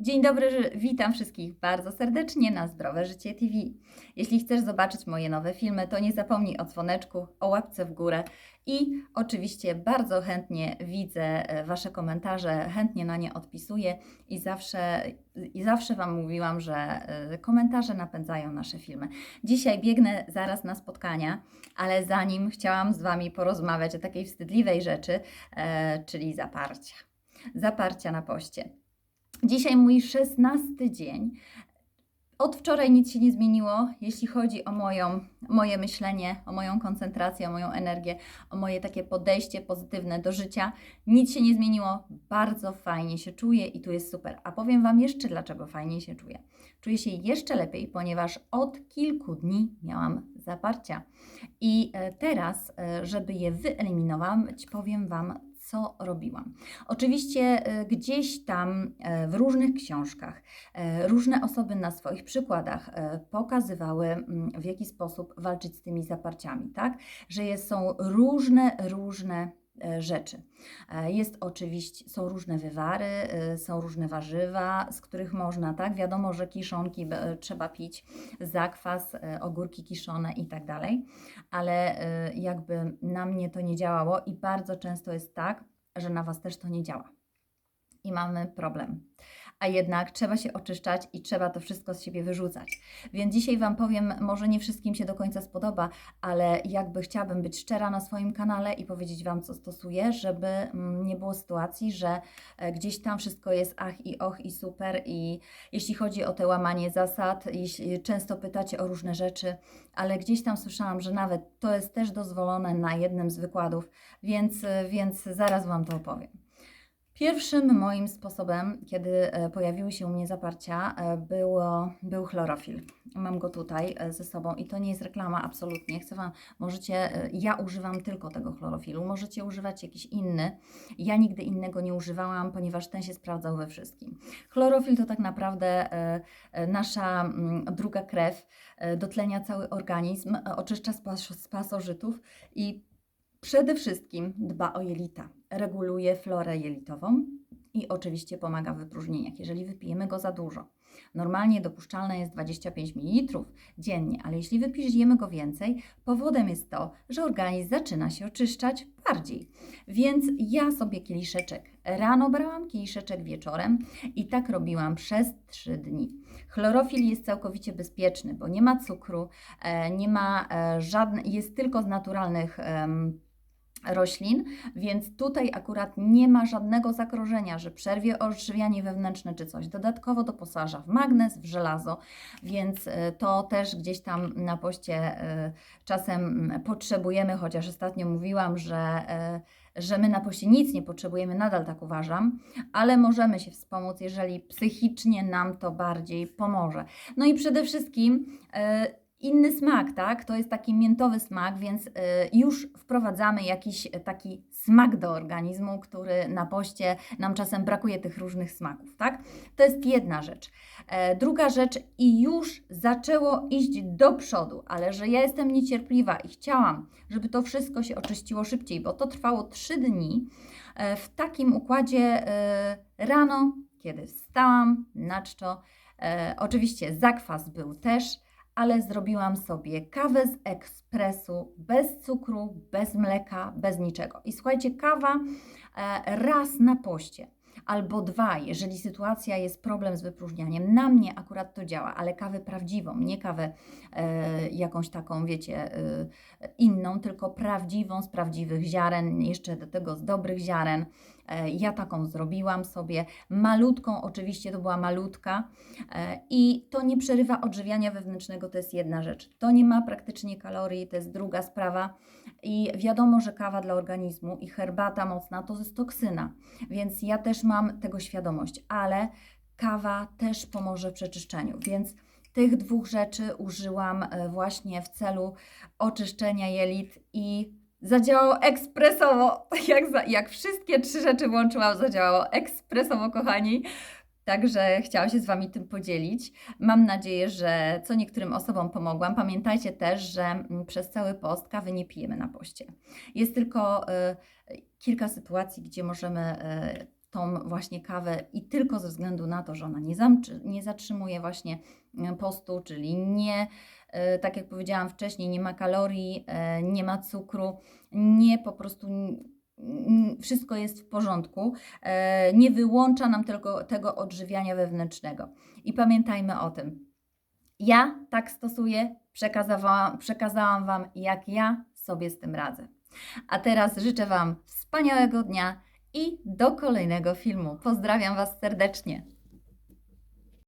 Dzień dobry, witam wszystkich bardzo serdecznie na Zdrowe Życie TV. Jeśli chcesz zobaczyć moje nowe filmy, to nie zapomnij o dzwoneczku, o łapce w górę i oczywiście bardzo chętnie widzę e, Wasze komentarze, chętnie na nie odpisuję i zawsze, i zawsze Wam mówiłam, że e, komentarze napędzają nasze filmy. Dzisiaj biegnę zaraz na spotkania, ale zanim chciałam z Wami porozmawiać o takiej wstydliwej rzeczy, e, czyli zaparcia. Zaparcia na poście. Dzisiaj mój szesnasty dzień. Od wczoraj nic się nie zmieniło, jeśli chodzi o moją, moje myślenie, o moją koncentrację, o moją energię, o moje takie podejście pozytywne do życia. Nic się nie zmieniło, bardzo fajnie się czuję i tu jest super. A powiem Wam jeszcze, dlaczego fajnie się czuję. Czuję się jeszcze lepiej, ponieważ od kilku dni miałam zaparcia. I e, teraz, e, żeby je wyeliminować, powiem Wam, co robiłam. Oczywiście e, gdzieś tam e, w różnych książkach e, różne osoby na swoich przykładach pokazywały, w jaki sposób walczyć z tymi zaparciami, tak? Że są różne, różne rzeczy. E, Jest oczywiście, są różne wywary, e, są różne warzywa, z których można, tak? Wiadomo, że kiszonki e, trzeba pić, zakwas, e, ogórki kiszone i tak dalej, ale e, jakby na mnie to nie działało i bardzo często jest tak, że na Was też to nie działa. I mamy problem. A jednak trzeba się oczyszczać i trzeba to wszystko z siebie wyrzucać. Więc dzisiaj Wam powiem, może nie wszystkim się do końca spodoba, ale jakby chciałabym być szczera na swoim kanale i powiedzieć Wam, co stosuję, żeby mm, nie było sytuacji, że e, gdzieś tam wszystko jest ach i och i super. I jeśli chodzi o te łamanie zasad, jeśli często pytacie o różne rzeczy, ale gdzieś tam słyszałam, że nawet to jest też dozwolone na jednym z wykładów, więc, więc zaraz Wam to opowiem. Pierwszym moim sposobem, kiedy e, pojawiły się u mnie zaparcia, e, było, był chlorofil. Mam go tutaj e, ze sobą i to nie jest reklama, absolutnie. Chcę Wam, możecie, ja używam tylko tego chlorofilu, możecie używać jakiś inny. Ja nigdy innego nie używałam, ponieważ ten się sprawdzał we wszystkim. Chlorofil to tak naprawdę nasza mm, druga krew, dotlenia cały organizm, oczyszcza z pasożytów i Przede wszystkim dba o jelita, reguluje florę jelitową i oczywiście pomaga w wypróżnieniach, jeżeli wypijemy go za dużo. Normalnie dopuszczalne jest 25 ml dziennie, ale jeśli wypijemy go więcej, powodem jest to, że organizm zaczyna się oczyszczać bardziej. Więc ja sobie kieliszeczek rano brałam, kieliszeczek wieczorem i tak robiłam przez 3 dni. Chlorofil jest całkowicie bezpieczny, bo nie ma cukru, e, nie ma e, żadnych, jest tylko z naturalnych roślin, więc tutaj akurat nie ma żadnego zagrożenia, że przerwie odżywianie wewnętrzne czy coś. Dodatkowo doposaża w magnez, w żelazo, więc e, to też gdzieś tam na poście e, czasem mm, potrzebujemy, chociaż ostatnio mówiłam, że, e, że my na poście nic nie potrzebujemy, nadal tak uważam, ale możemy się wspomóc, jeżeli psychicznie nam to bardziej pomoże. No i przede wszystkim inny smak, tak? To jest taki miętowy smak, więc y, już wprowadzamy jakiś taki smak do organizmu, który na poście nam czasem brakuje tych różnych smaków, tak? To jest jedna rzecz. E, druga rzecz i już zaczęło iść do przodu, ale że ja jestem niecierpliwa i chciałam, żeby to wszystko się oczyściło szybciej, bo to trwało trzy dni e, w takim układzie e, rano, kiedy wstałam na czczo. Oczywiście zakwas był też, ale zrobiłam sobie kawę z ekspresu bez cukru, bez mleka, bez niczego. I słuchajcie, kawa e, raz na poście. Albo dwa, jeżeli sytuacja jest problem z wypróżnianiem. Na mnie akurat to działa, ale kawę prawdziwą, nie kawę e, jakąś taką, wiecie, e, inną, tylko prawdziwą, z prawdziwych ziaren, jeszcze do tego z dobrych ziaren. E, ja taką zrobiłam sobie, malutką, oczywiście to była malutka, E, I to nie przerywa odżywiania wewnętrznego, to jest jedna rzecz. To nie ma praktycznie kalorii, to jest druga sprawa. I wiadomo, że kawa dla organizmu i herbata mocna to jest toksyna, więc ja też mam tego świadomość, ale kawa też pomoże w przeczyszczeniu, więc tych dwóch rzeczy użyłam e, właśnie w celu oczyszczenia jelit i zadziałało ekspresowo. Jak, za, jak wszystkie trzy rzeczy włączyłam, zadziałało ekspresowo, kochani. Także chciałam się z Wami tym podzielić. Mam nadzieję, że co niektórym osobom pomogłam. Pamiętajcie też, że mm, przez cały post kawy nie pijemy na poście. Jest tylko y, kilka sytuacji, gdzie możemy y, tą właśnie kawę i tylko ze względu na to, że ona nie, zamczy, nie zatrzymuje właśnie e, postu, czyli nie, e, tak jak powiedziałam wcześniej, nie ma kalorii, e, nie ma cukru, nie po prostu wszystko jest w porządku, nie wyłącza nam tylko tego odżywiania wewnętrznego. I pamiętajmy o tym. Ja tak stosuję, przekazałam, przekazałam Wam, jak ja sobie z tym radzę. A teraz życzę Wam wspaniałego dnia i do kolejnego filmu. Pozdrawiam Was serdecznie.